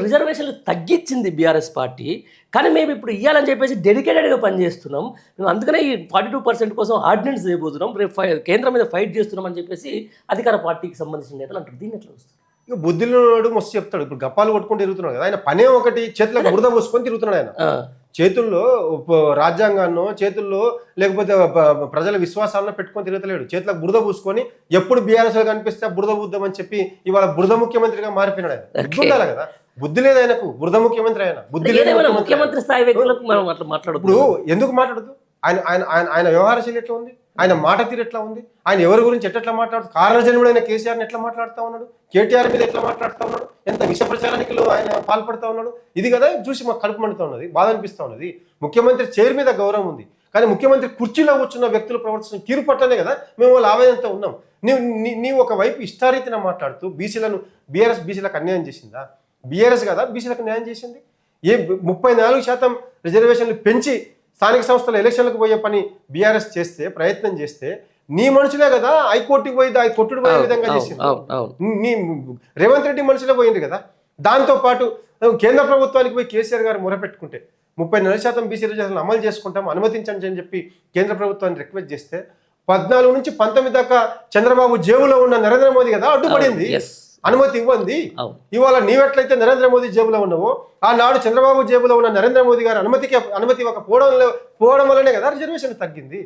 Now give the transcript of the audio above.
రిజర్వేషన్లు తగ్గించింది BRS party. కానీ మేము ఇప్పుడు ఇవ్వాలని చెప్పేసి డెడికేటెడ్గా పనిచేస్తున్నాం. మేము అందుకనే ఈ ఫార్టీ టూ పర్సెంట్ కోసం ఆర్డినెన్స్ చేయబోతున్నాం. రేపు కేంద్రం మీద ఫైట్ చేస్తున్నాం అని చెప్పేసి అధికార పార్టీకి సంబంధించిన నేతలు అంటారు. దీన్ని ఎట్లా వస్తుంది ఇక బుద్ధిలో మస్తు చెప్తాడు. ఇప్పుడు గప్పాలు కొట్టుకుంటూ తిరుగుతున్నాడు కదా. ఆయన పనే ఒకటి చేతులకు బురద పోసుకొని తిరుగుతున్నాడు ఆయన. చేతుల్లో రాజ్యాంగాన్నో చేతుల్లో లేకపోతే ప్రజల విశ్వాసాలను పెట్టుకొని తిరగలేడు చేతులకు బురద పూసుకొని ఎప్పుడు బీఆర్ఎస్ కనిపిస్తే బురద బుద్ధమని చెప్పి ఇవాళ బురద ముఖ్యమంత్రిగా మారిపోయినాడు ఆయన. కదా. బుద్ధి లేదు ఆయనకు. బురద ముఖ్యమంత్రి ఆయన. బుద్ధి లేదు ముఖ్యమంత్రి స్థాయి వ్యక్తులకు మనం అట్లా ఇప్పుడు మాట్లాడుతున్నాం ఎందుకు మాట్లాడదు ఆయన ఆయన ఆయన ఆయన వ్యవహార శైలి ఎట్లా ఉంది? ఆయన మాట తీరు ఎట్లా ఉంది? ఆయన ఎవరి గురించి ఎట్లా మాట్లాడుతూ కారణ జన్ముడైన కేసీఆర్ని ఎట్లా మాట్లాడుతూ ఉన్నాడు? కేటీఆర్ మీద ఎట్లా మాట్లాడుతూ ఉన్నాడు? ఎంత విష ప్రచారానికి ఆయన పాల్పడుతూ ఉన్నాడు? ఇది కదా చూసి మాకు కడుపు మండుతూ ఉన్నది బాధ అనిపిస్తూ ఉన్నది. ముఖ్యమంత్రి చైర్ మీద గౌరవం ఉంది. కానీ ముఖ్యమంత్రి కుర్చీలో కూర్చున్న వ్యక్తులు ప్రవర్తిస్తున్న తీరు పట్లనే కదా మేము వాళ్ళ ఆవేదనతో ఉన్నాం. నీవు నీ- నీవు ఒకవైపు ఇష్టారీతిన మాట్లాడుతూ బీసీలను బీఆర్ఎస్ బీసీలకు అన్యాయం చేసిందా? బీఆర్ఎస్ కదా బీసీలకు న్యాయం చేసింది ఏ ముప్పై నాలుగు శాతం రిజర్వేషన్లు పెంచి స్థానిక సంస్థల ఎలక్షన్లకు పోయే పని బీఆర్ఎస్ చేస్తే ప్రయత్నం చేస్తే నీ మనుషులే కదా హైకోర్టుకి పోయి దాని కొట్టుడు పోయే విధంగా చేసింది. నీ రేవంత్ రెడ్డి మనుషులే పోయింది కదా దాంతో పాటు కేంద్ర ప్రభుత్వానికి పోయి కేసీఆర్ గారు మొరపెట్టుకుంటే ముప్పై నాలుగు శాతం బీసీ రిజర్వేషన్లు అమలు చేసుకుంటాం అనుమతించండి అని చెప్పి కేంద్ర ప్రభుత్వాన్ని రిక్వెస్ట్ చేస్తే పద్నాలుగు నుంచి పంతొమ్మిది దాకా చంద్రబాబు జేబులో ఉన్న నరేంద్ర మోదీ కదా అడ్డుపడింది. అనుమతి ఇవ్వండి. ఇవాళ నీవెట్లయితే నరేంద్ర మోదీ జేబులో ఉన్నావో ఆనాడు చంద్రబాబు జేబులో ఉన్న నరేంద్ర మోదీ గారు అనుమతికి అనుమతి ఇవ్వకపోవడం పోవడం వల్లనే కదా రిజర్వేషన్ తగ్గింది.